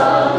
서